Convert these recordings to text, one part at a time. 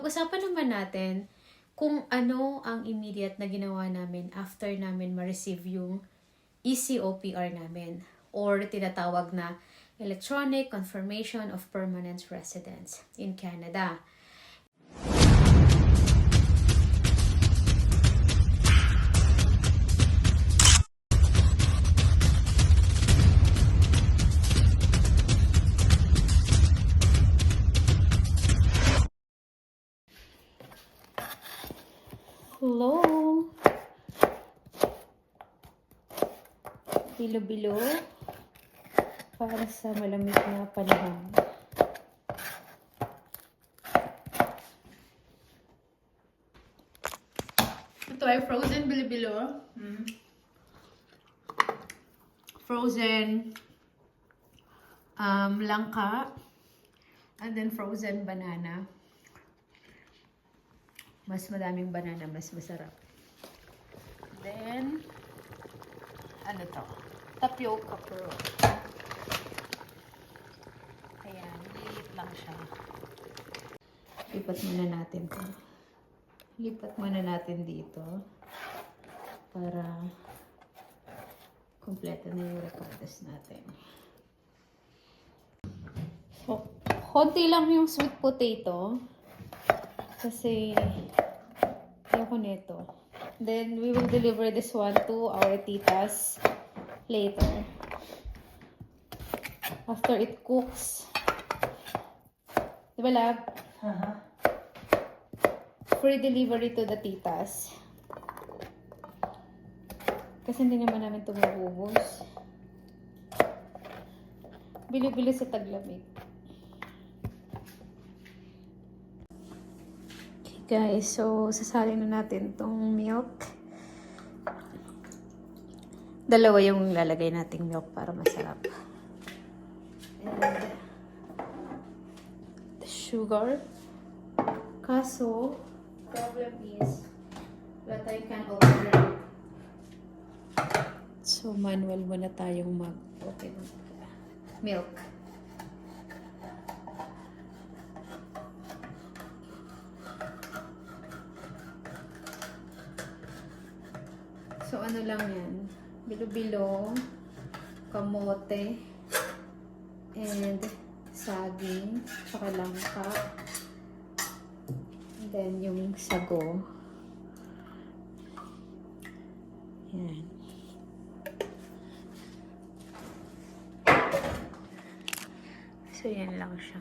Pag-usapan naman natin kung ano ang immediate na ginawa namin after namin ma-receive yung ECOPR namin or tinatawag na Electronic Confirmation of Permanent Residence in Canada. Hello! Bilo-bilo para sa malamig na panahon. Ito ay frozen bilo-bilo. Mm. Frozen um, langka. And then frozen banana. Mas madaming banana, mas masarap. Then, ano to? Tapioca pearl. Ayan, lilit lang siya. Lipat muna natin to. Lipat muna natin dito. Para kompleto na yung records natin. So, konti lang yung sweet potato. Kasi, ayoko nito. Then, we will deliver this one to our titas later. After it cooks. Diba, lab? Free delivery to the titas. Kasi hindi naman namin ito mabubos. Bili-bili sa taglamig. Guys, so sasalin na natin tong milk. Dalawa yung lalagay nating milk para masarap. And the sugar. Kaso, problem is, wala tayong can opener. So, manual muna tayong mag-open milk. So, ano lang yan? Bilo-bilo, kamote, and saging, saka langka. And then, yung sago. Yan. So, yan lang siya.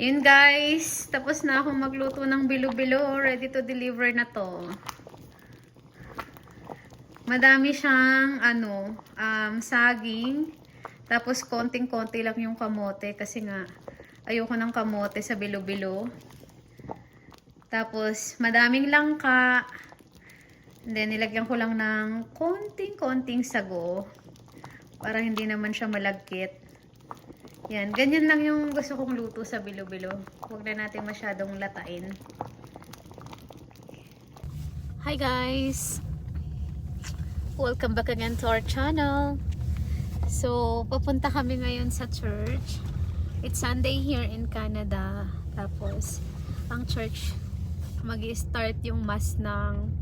Yun guys, tapos na akong magluto ng bilo-bilo. Ready to deliver na to. Madami siyang ano, um, saging. Tapos konting-konti lang yung kamote kasi nga ayoko ng kamote sa bilo-bilo. Tapos madaming langka. And then nilagyan ko lang ng konting-konting sago para hindi naman siya malagkit. Yan, ganyan lang yung gusto kong luto sa bilo-bilo. Huwag na natin masyadong latain. Hi guys! Welcome back again to our channel. So, papunta kami ngayon sa church. It's Sunday here in Canada. Tapos, ang church mag start yung mass ng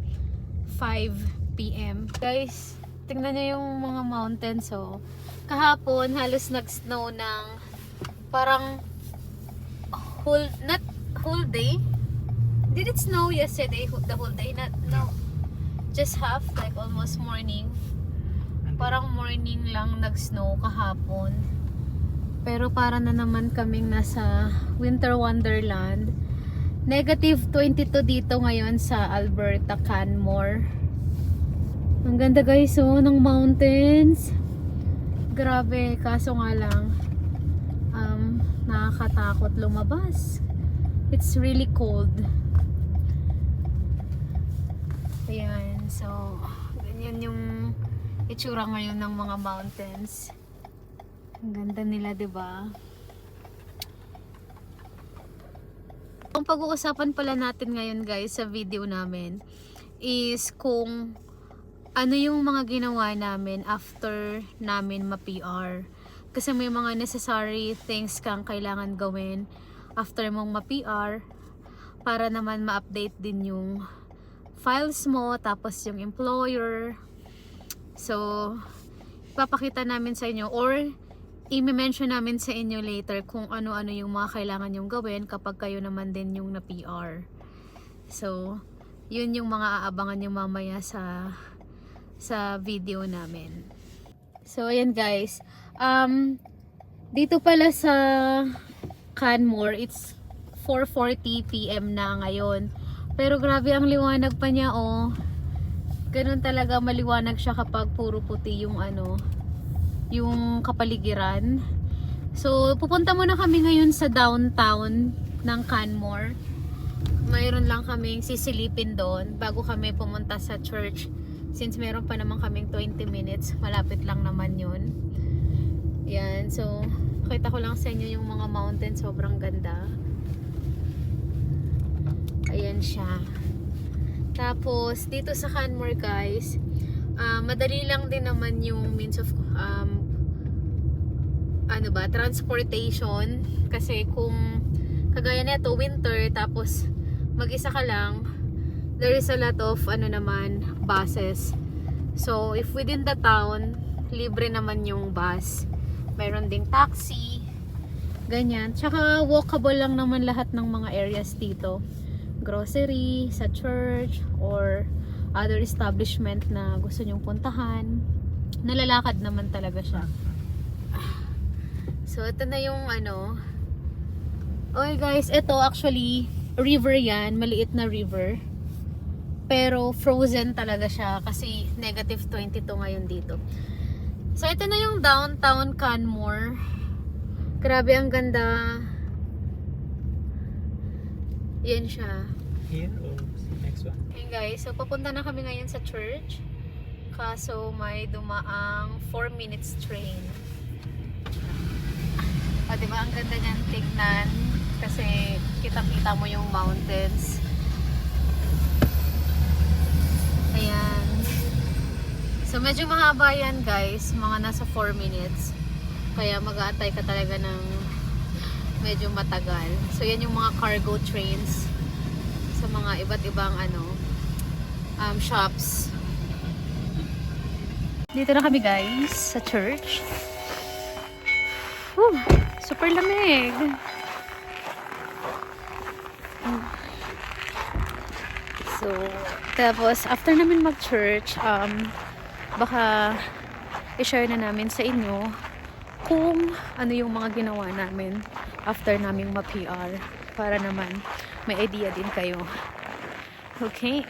5 p.m. Guys, tingnan niyo yung mga mountains. So, kahapon halos nag-snow ng parang whole, not whole day. Did it snow yesterday, the whole day? Not, no. Just half, like almost morning. Parang morning lang nag-snow kahapon. Pero para na naman kaming nasa winter wonderland. Negative 22 dito ngayon sa Alberta, Canmore. Ang ganda guys oh, ng mountains. Grabe, kaso nga lang um, nakakatakot lumabas. It's really cold. Ayan, so ganyan yung itsura ngayon ng mga mountains. Ang ganda nila, 'di ba? Ang pag-uusapan pala natin ngayon guys sa video namin is kung ano yung mga ginawa namin after namin ma-PR. Kasi may mga necessary things kang kailangan gawin after mong ma-PR para naman ma-update din yung files mo, tapos yung employer. So, papakita namin sa inyo or i-mention namin sa inyo later kung ano-ano yung mga kailangan yung gawin kapag kayo naman din yung na-PR. So, yun yung mga aabangan nyo mamaya sa sa video namin. So, ayan guys. Um, dito pala sa Canmore, it's 4.40pm na ngayon. Pero grabe ang liwanag pa niya, oh. Ganun talaga maliwanag siya kapag puro puti yung ano, yung kapaligiran. So, pupunta muna kami ngayon sa downtown ng Canmore. Mayroon lang kaming sisilipin doon bago kami pumunta sa church. Since meron pa naman kaming 20 minutes, malapit lang naman yun. Yan, so, kita ko lang sa inyo yung mga mountain, sobrang ganda. Ayan siya. Tapos, dito sa Canmore guys, ah, madali lang din naman yung means of um, ano ba, transportation. Kasi kung kagaya nito, winter, tapos mag-isa ka lang, there is a lot of ano naman, buses. So, if within the town, libre naman yung bus. Meron ding taxi, ganyan. Tsaka walkable lang naman lahat ng mga areas dito. Grocery, sa church, or other establishment na gusto nyong puntahan. Nalalakad naman talaga siya. So, ito na yung ano. Okay guys, ito actually, river yan. Maliit na river. Pero frozen talaga siya kasi negative 22 ngayon dito. So, ito na yung downtown Canmore. Grabe, ang ganda. Yan siya. Here or next one? Ayun guys, so papunta na kami ngayon sa church. Kaso may dumaang 4 minutes train. O, diba? Ang ganda niyan tignan. Kasi kitang-kita mo yung mountains. Ayan. So, medyo mahaba yan guys. Mga nasa 4 minutes. Kaya mag-aantay ka talaga ng medyo matagal. So, yan yung mga cargo trains sa mga iba't ibang ano um, shops. Dito na kami guys sa church. Whew, super lamig. So, tapos after namin mag-church, um, baka i-share na namin sa inyo kung ano yung mga ginawa namin after naming ma-PR para naman may idea din kayo. Okay.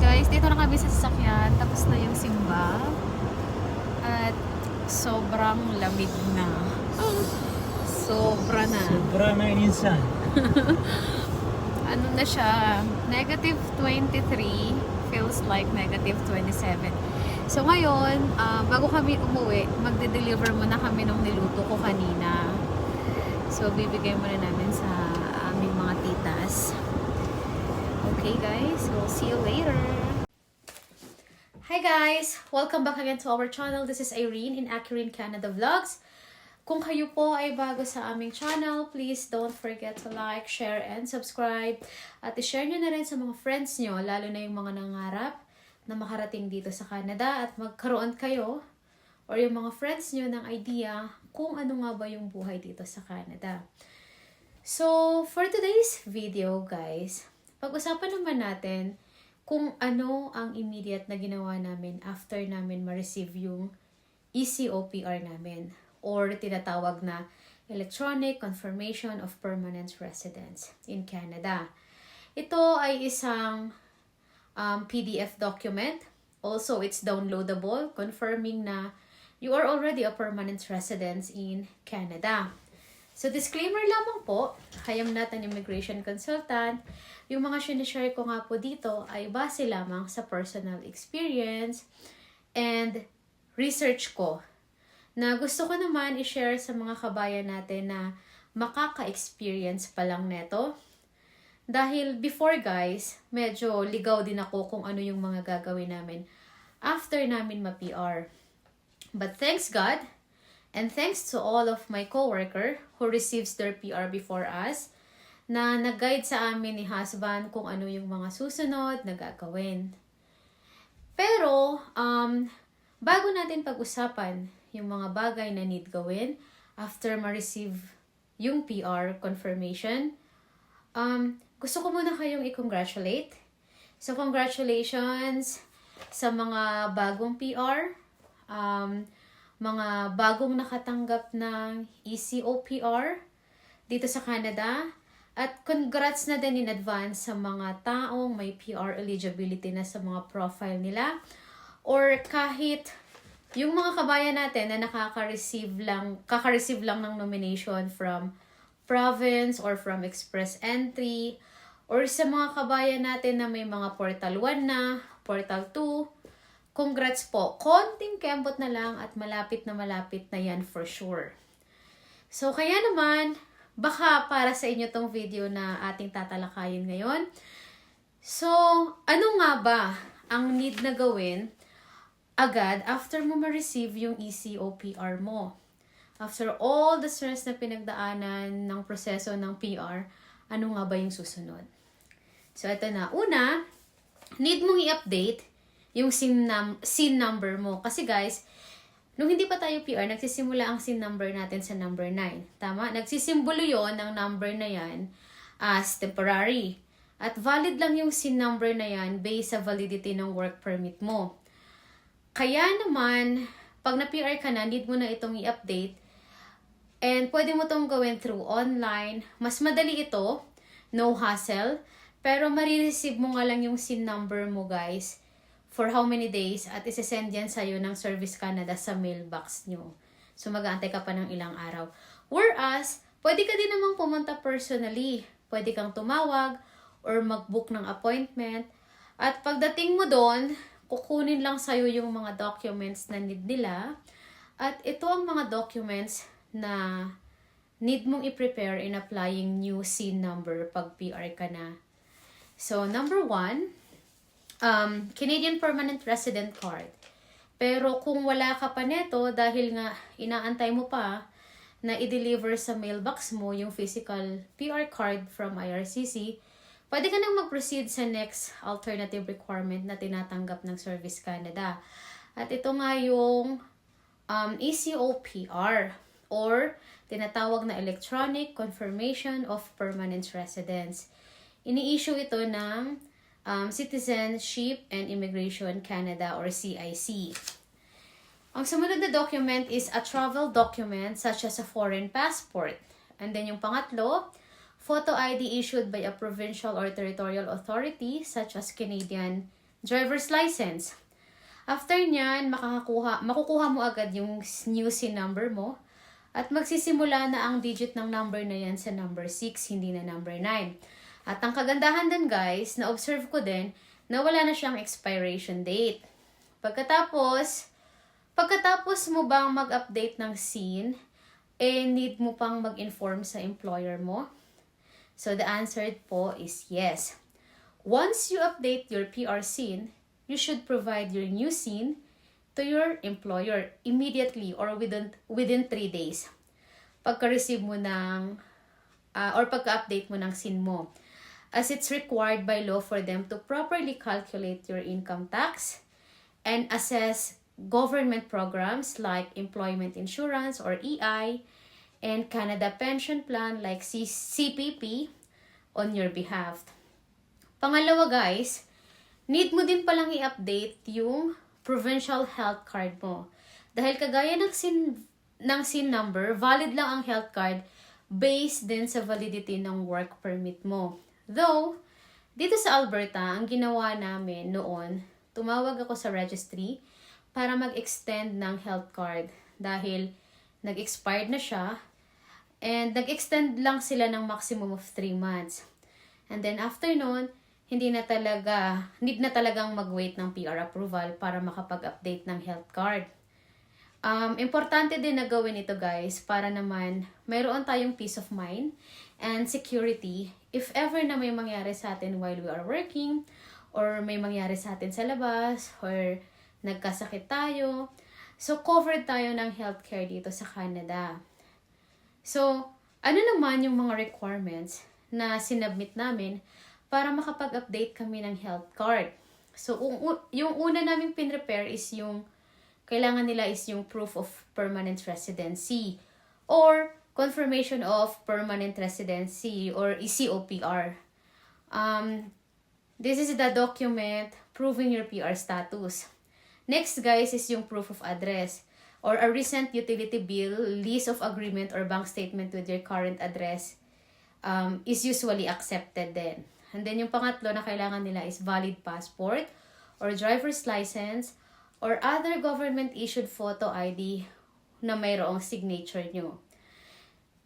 Guys, dito na kami sa sasakyan. Tapos na yung simba. At sobrang lamig na. Sobra na. Sobra na insan. Ano na siya? Negative 23 feels like negative 27. So ngayon, ah, bago kami umuwi, magde-deliver muna kami ng niluto ko kanina. So bibigay muna namin sa aming mga titas. Okay guys, we'll see you later. Hi guys! Welcome back again to our channel. This is Irene in Accurate Canada Vlogs. Kung kayo po ay bago sa aming channel, please don't forget to like, share, and subscribe. At i-share nyo na rin sa mga friends nyo, lalo na yung mga nangarap na makarating dito sa Canada at magkaroon kayo or yung mga friends nyo ng idea kung ano nga ba yung buhay dito sa Canada. So, for today's video, guys, pag-usapan naman natin kung ano ang immediate na ginawa namin after namin ma-receive yung ECOPR namin or tinatawag na Electronic Confirmation of Permanent Residence in Canada. Ito ay isang um, PDF document. Also, it's downloadable, confirming na you are already a permanent resident in Canada. So, disclaimer lamang po, I am not an immigration consultant. Yung mga sinishare ko nga po dito ay base lamang sa personal experience and research ko na gusto ko naman i-share sa mga kabayan natin na makaka-experience pa lang neto. Dahil before guys, medyo ligaw din ako kung ano yung mga gagawin namin after namin ma-PR. But thanks God, And thanks to all of my coworker who receives their PR before us na nag-guide sa amin ni husband kung ano yung mga susunod na gagawin. Pero, um, bago natin pag-usapan yung mga bagay na need gawin after ma-receive yung PR confirmation, um, gusto ko muna kayong i-congratulate. So, congratulations sa mga bagong PR, um, mga bagong nakatanggap ng ECOPR dito sa Canada. At congrats na din in advance sa mga taong may PR eligibility na sa mga profile nila. Or kahit yung mga kabayan natin na nakaka-receive lang, kaka-receive lang ng nomination from province or from express entry or sa mga kabayan natin na may mga portal 1 na, portal 2, congrats po. Konting kembot na lang at malapit na malapit na yan for sure. So, kaya naman, baka para sa inyo tong video na ating tatalakayin ngayon. So, ano nga ba ang need na gawin agad after mo ma-receive yung ECOPR mo? After all the stress na pinagdaanan ng proseso ng PR, ano nga ba yung susunod? So, ito na. Una, need mong i-update yung SIN, num- SIN number mo. Kasi guys, Nung hindi pa tayo PR, nagsisimula ang SIN number natin sa number 9. Tama? Nagsisimbolo yon ng number na yan as temporary. At valid lang yung SIN number na yan based sa validity ng work permit mo. Kaya naman, pag na-PR ka na, need mo na itong i-update. And pwede mo itong gawin through online. Mas madali ito, no hassle. Pero marireceive mo nga lang yung SIN number mo guys for how many days at isesend yan sa'yo ng Service Canada sa mailbox nyo. So mag-aantay ka pa ng ilang araw. Whereas, pwede ka din namang pumunta personally. Pwede kang tumawag or mag-book ng appointment. At pagdating mo doon, kukunin lang sa'yo yung mga documents na need nila. At ito ang mga documents na need mong i-prepare in applying new SIN number pag PR ka na. So, number one, um, Canadian Permanent Resident Card. Pero kung wala ka pa neto, dahil nga inaantay mo pa na i-deliver sa mailbox mo yung physical PR card from IRCC, pwede ka nang mag-proceed sa next alternative requirement na tinatanggap ng Service Canada. At ito nga yung um, ECOPR or tinatawag na Electronic Confirmation of Permanent Residence. Ini-issue ito ng um, Citizenship and Immigration Canada or CIC. Ang sumunod na document is a travel document such as a foreign passport. And then yung pangatlo, photo ID issued by a provincial or territorial authority such as Canadian driver's license. After nyan, makakakuha, makukuha mo agad yung new SIN number mo at magsisimula na ang digit ng number na yan sa number 6, hindi na number 9. At ang kagandahan din guys, na-observe ko din na wala na siyang expiration date. Pagkatapos, pagkatapos mo bang mag-update ng SIN, eh need mo pang mag-inform sa employer mo? So the answer po is yes. Once you update your PR SIN, you should provide your new SIN to your employer immediately or within within 3 days. Pagka-receive mo ng uh, or pagka-update mo ng SIN mo as it's required by law for them to properly calculate your income tax and assess government programs like employment insurance or EI and Canada pension plan like CPP on your behalf. Pangalawa guys, need mo din palang i-update yung provincial health card mo. Dahil kagaya ng SIN, ng SIN number, valid lang ang health card based din sa validity ng work permit mo. Though, dito sa Alberta, ang ginawa namin noon, tumawag ako sa registry para mag-extend ng health card dahil nag-expired na siya and nag-extend lang sila ng maximum of 3 months. And then after noon, hindi na talaga, need na talagang mag-wait ng PR approval para makapag-update ng health card. Um, importante din na gawin ito guys para naman mayroon tayong peace of mind and security if ever na may mangyari sa atin while we are working or may mangyari sa atin sa labas or nagkasakit tayo. So, covered tayo ng healthcare dito sa Canada. So, ano naman yung mga requirements na sinubmit namin para makapag-update kami ng health card? So, yung una namin pinrepare is yung kailangan nila is yung proof of permanent residency or confirmation of permanent residency or ECOPR. Um, this is the document proving your PR status. Next, guys, is yung proof of address or a recent utility bill, lease of agreement, or bank statement with your current address um, is usually accepted then. And then yung pangatlo na kailangan nila is valid passport or driver's license or other government-issued photo ID na mayroong signature nyo.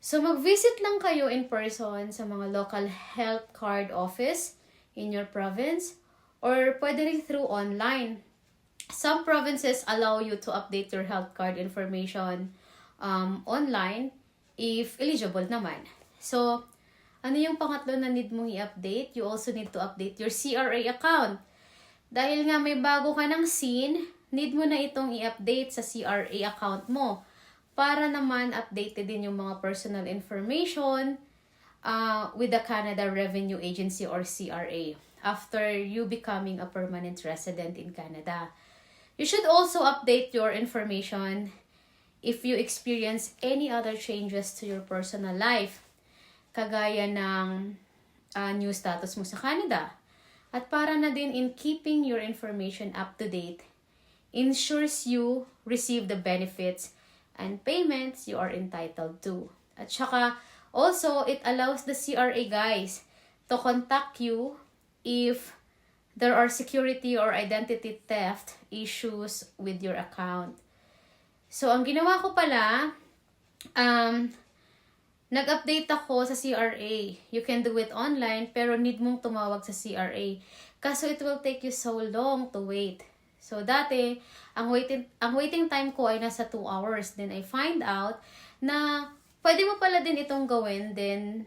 So, mag-visit lang kayo in person sa mga local health card office in your province or pwede rin through online. Some provinces allow you to update your health card information um, online if eligible naman. So, ano yung pangatlo na need mong i-update? You also need to update your CRA account. Dahil nga may bago ka ng SIN, need mo na itong i-update sa CRA account mo para naman updated din yung mga personal information uh, with the Canada Revenue Agency or CRA after you becoming a permanent resident in Canada. You should also update your information if you experience any other changes to your personal life, kagaya ng uh, new status mo sa Canada. At para na din in keeping your information up to date, ensures you receive the benefits and payments you are entitled to. At saka, also, it allows the CRA guys to contact you if there are security or identity theft issues with your account. So, ang ginawa ko pala, um, nag-update ako sa CRA. You can do it online, pero need mong tumawag sa CRA. Kaso it will take you so long to wait. So, dati, ang waiting, ang waiting time ko ay nasa 2 hours. Then, I find out na pwede mo pala din itong gawin, then,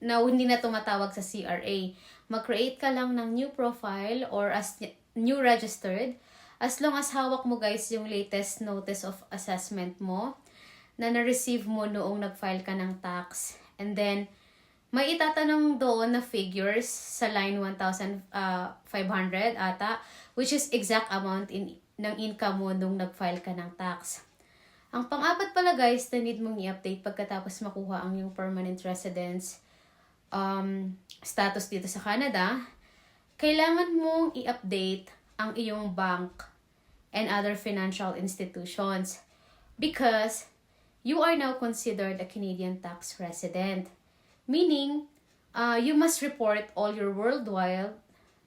na hindi na tumatawag sa CRA. Mag-create ka lang ng new profile or as new registered as long as hawak mo guys yung latest notice of assessment mo na na-receive mo noong nag-file ka ng tax. And then, may itatanong doon na figures sa line 1,500 ata, which is exact amount in, ng income mo nung nag-file ka ng tax. Ang pang-apat pala guys na need mong i-update pagkatapos makuha ang yung permanent residence um, status dito sa Canada, kailangan mong i-update ang iyong bank and other financial institutions because you are now considered a Canadian tax resident. Meaning, uh, you must report all your worldwide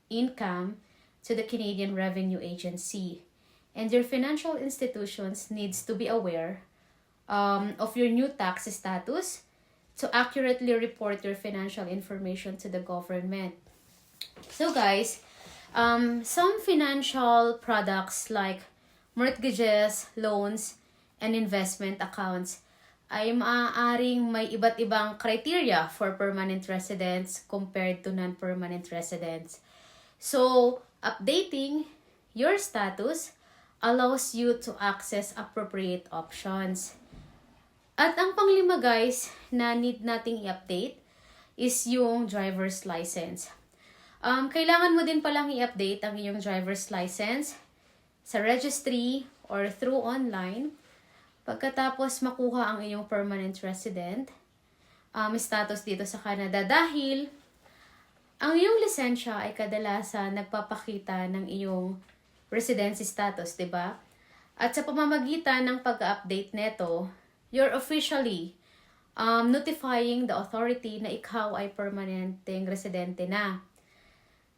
income to the Canadian Revenue Agency. And your financial institutions needs to be aware um, of your new tax status to accurately report your financial information to the government. So guys, um, some financial products like mortgages, loans, and investment accounts ay maaaring may iba't ibang criteria for permanent residents compared to non-permanent residents. So, updating your status allows you to access appropriate options. At ang panglima guys na need nating i-update is yung driver's license. Um, kailangan mo din palang i-update ang iyong driver's license sa registry or through online pagkatapos makuha ang iyong permanent resident um, status dito sa Canada dahil ang iyong lisensya ay kadalasan nagpapakita ng iyong residency status, 'di ba? At sa pamamagitan ng pag-update nito, you're officially um, notifying the authority na ikaw ay permanenteng residente na.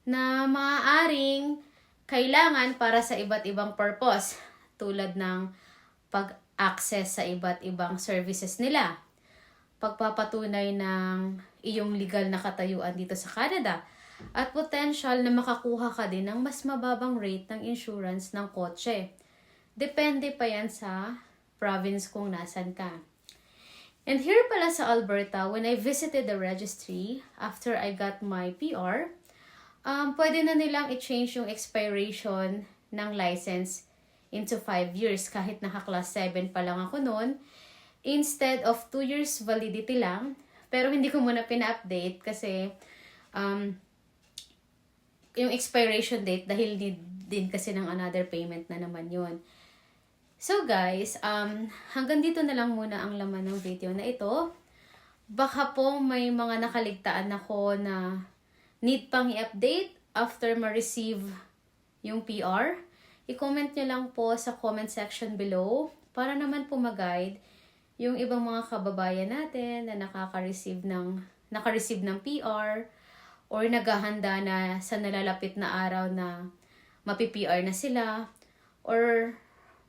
Na maaaring kailangan para sa iba't ibang purpose tulad ng pag-access sa iba't ibang services nila, pagpapatunay ng iyong legal na katayuan dito sa Canada, at potential na makakuha ka din ng mas mababang rate ng insurance ng kotse. Depende pa yan sa province kung nasan ka. And here pala sa Alberta, when I visited the registry after I got my PR, um, pwede na nilang i-change yung expiration ng license into 5 years kahit naka-class 7 pa lang ako noon. Instead of 2 years validity lang. Pero hindi ko muna pina-update kasi um, yung expiration date dahil need din kasi ng another payment na naman yun. So guys, um, hanggang dito na lang muna ang laman ng video na ito. Baka po may mga nakaligtaan ako na need pang i-update after ma-receive yung PR. I-comment nyo lang po sa comment section below para naman po mag-guide yung ibang mga kababayan natin na nakaka-receive ng, naka-receive ng PR or naghahanda na sa nalalapit na araw na mapi-PR na sila or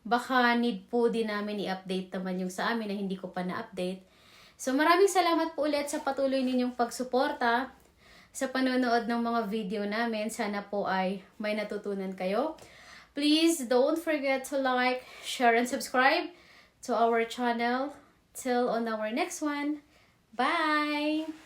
baka need po din namin i-update naman yung sa amin na hindi ko pa na-update. So maraming salamat po ulit sa patuloy ninyong pagsuporta sa panonood ng mga video namin. Sana po ay may natutunan kayo. Please don't forget to like, share, and subscribe to our channel. Till on our next one. Bye!